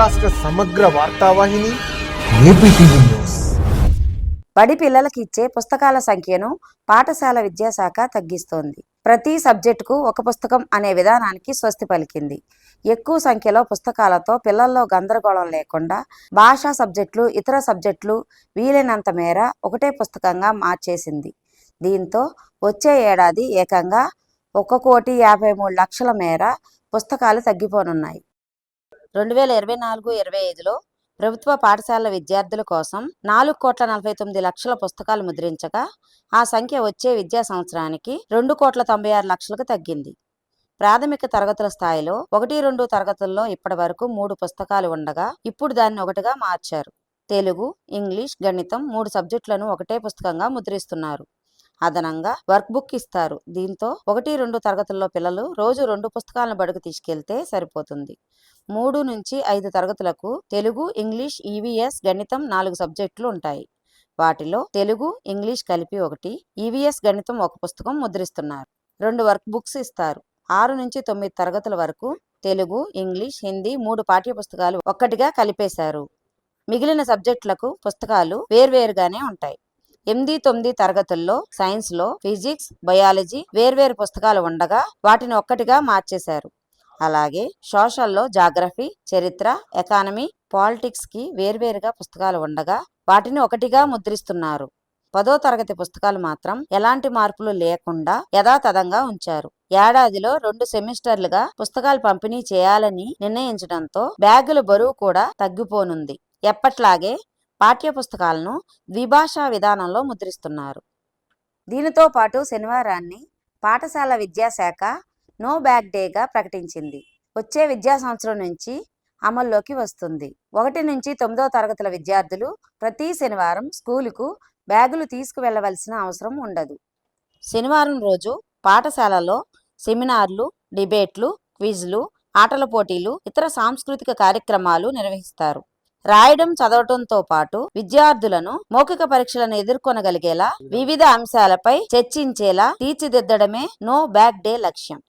రాష్ట్ర సమగ్ర వార్తావాహిని న్యూస్. బడి పిల్లలకి ఇచ్చే పుస్తకాల సంఖ్యను పాఠశాల విద్యాశాఖ తగ్గిస్తోంది. ప్రతి సబ్జెక్టుకు ఒక పుస్తకం అనే విధానానికి స్వస్తి పలికింది. ఎక్కువ సంఖ్యలో పుస్తకాలతో పిల్లల్లో గందరగోళం లేకుండా భాషా సబ్జెక్టులు ఇతర సబ్జెక్టులు వీలైనంత మేర ఒకటే పుస్తకంగా మార్చేసింది. దీంతో వచ్చే ఏడాది ఏకంగా ఒక కోటి యాభై మూడు లక్షల మేర పుస్తకాలు తగ్గిపోనున్నాయి. రెండు వేల ఇరవై నాలుగు ఇరవై ఐదులో ప్రభుత్వ పాఠశాలల విద్యార్థుల కోసం నాలుగు కోట్ల నలభై తొమ్మిది లక్షల పుస్తకాలు ముద్రించగా ఆ సంఖ్య వచ్చే విద్యా సంవత్సరానికి రెండు కోట్ల తొంభై ఆరు లక్షలకు తగ్గింది. ప్రాథమిక తరగతుల స్థాయిలో ఒకటి రెండు తరగతుల్లో ఇప్పటి వరకు మూడు పుస్తకాలు ఉండగా ఇప్పుడు దాన్ని ఒకటిగా మార్చారు. తెలుగు ఇంగ్లీష్ గణితం మూడు సబ్జెక్టులను ఒకటే పుస్తకంగా ముద్రిస్తున్నారు. అదనంగా వర్క్ బుక్ ఇస్తారు. దీంతో ఒకటి రెండు తరగతుల్లో పిల్లలు రోజు రెండు పుస్తకాలను బడుకు తీసుకెళ్తే సరిపోతుంది. మూడు నుంచి ఐదు తరగతులకు తెలుగు ఇంగ్లీష్ ఈవీఎస్ గణితం నాలుగు సబ్జెక్టులు ఉంటాయి. వాటిలో తెలుగు ఇంగ్లీష్ కలిపి ఒకటి ఈవీఎస్ గణితం ఒక పుస్తకం ముద్రిస్తున్నారు. రెండు వర్క్ బుక్స్ ఇస్తారు. ఆరు నుంచి తొమ్మిది తరగతుల వరకు తెలుగు ఇంగ్లీష్ హిందీ మూడు పాఠ్య పుస్తకాలు ఒక్కటిగా కలిపేశారు. మిగిలిన సబ్జెక్టులకు పుస్తకాలు వేర్వేరుగానే ఉంటాయి. ఎనిమిది తొమ్మిది తరగతుల్లో సైన్స్లో ఫిజిక్స్ బయాలజీ వేర్వేరు పుస్తకాలు ఉండగా వాటిని ఒక్కటిగా మార్చేశారు. అలాగే సోషల్లో జాగ్రఫీ చరిత్ర ఎకానమీ పాలిటిక్స్కి వేర్వేరుగా పుస్తకాలు ఉండగా వాటిని ఒకటిగా ముద్రిస్తున్నారు. పదో తరగతి పుస్తకాలు మాత్రం ఎలాంటి మార్పులు లేకుండా యథాతథంగా ఉంచారు. ఏడాదిలో రెండు సెమిస్టర్లుగా పుస్తకాలు పంపిణీ చేయాలని నిర్ణయించడంతో బ్యాగుల బరువు కూడా తగ్గిపోనుంది. ఎప్పట్లాగే పాఠ్య పుస్తకాలను ద్విభాషా విధానంలో ముద్రిస్తున్నారు. దీనితో పాటు శనివారాన్ని పాఠశాల విద్యాశాఖ నో బ్యాగ్ డేగా ప్రకటించింది. వచ్చే విద్యా సంవత్సరం నుంచి అమల్లోకి వస్తుంది. ఒకటి నుంచి తొమ్మిదవ తరగతుల విద్యార్థులు ప్రతి శనివారం స్కూలుకు బ్యాగులు తీసుకువెళ్ళవలసిన అవసరం ఉండదు. శనివారం రోజు పాఠశాలలో సెమినార్లు డిబేట్లు క్విజ్లు ఆటల పోటీలు ఇతర సాంస్కృతిక కార్యక్రమాలు నిర్వహిస్తారు. రాయడం చదవటంతో పాటు విద్యార్థులను మౌఖిక పరీక్షలను ఎదుర్కొనగలిగేలా వివిధ అంశాలపై చర్చించేలా తీర్చిదిద్దడమే నో బ్యాక్ డే లక్ష్యం.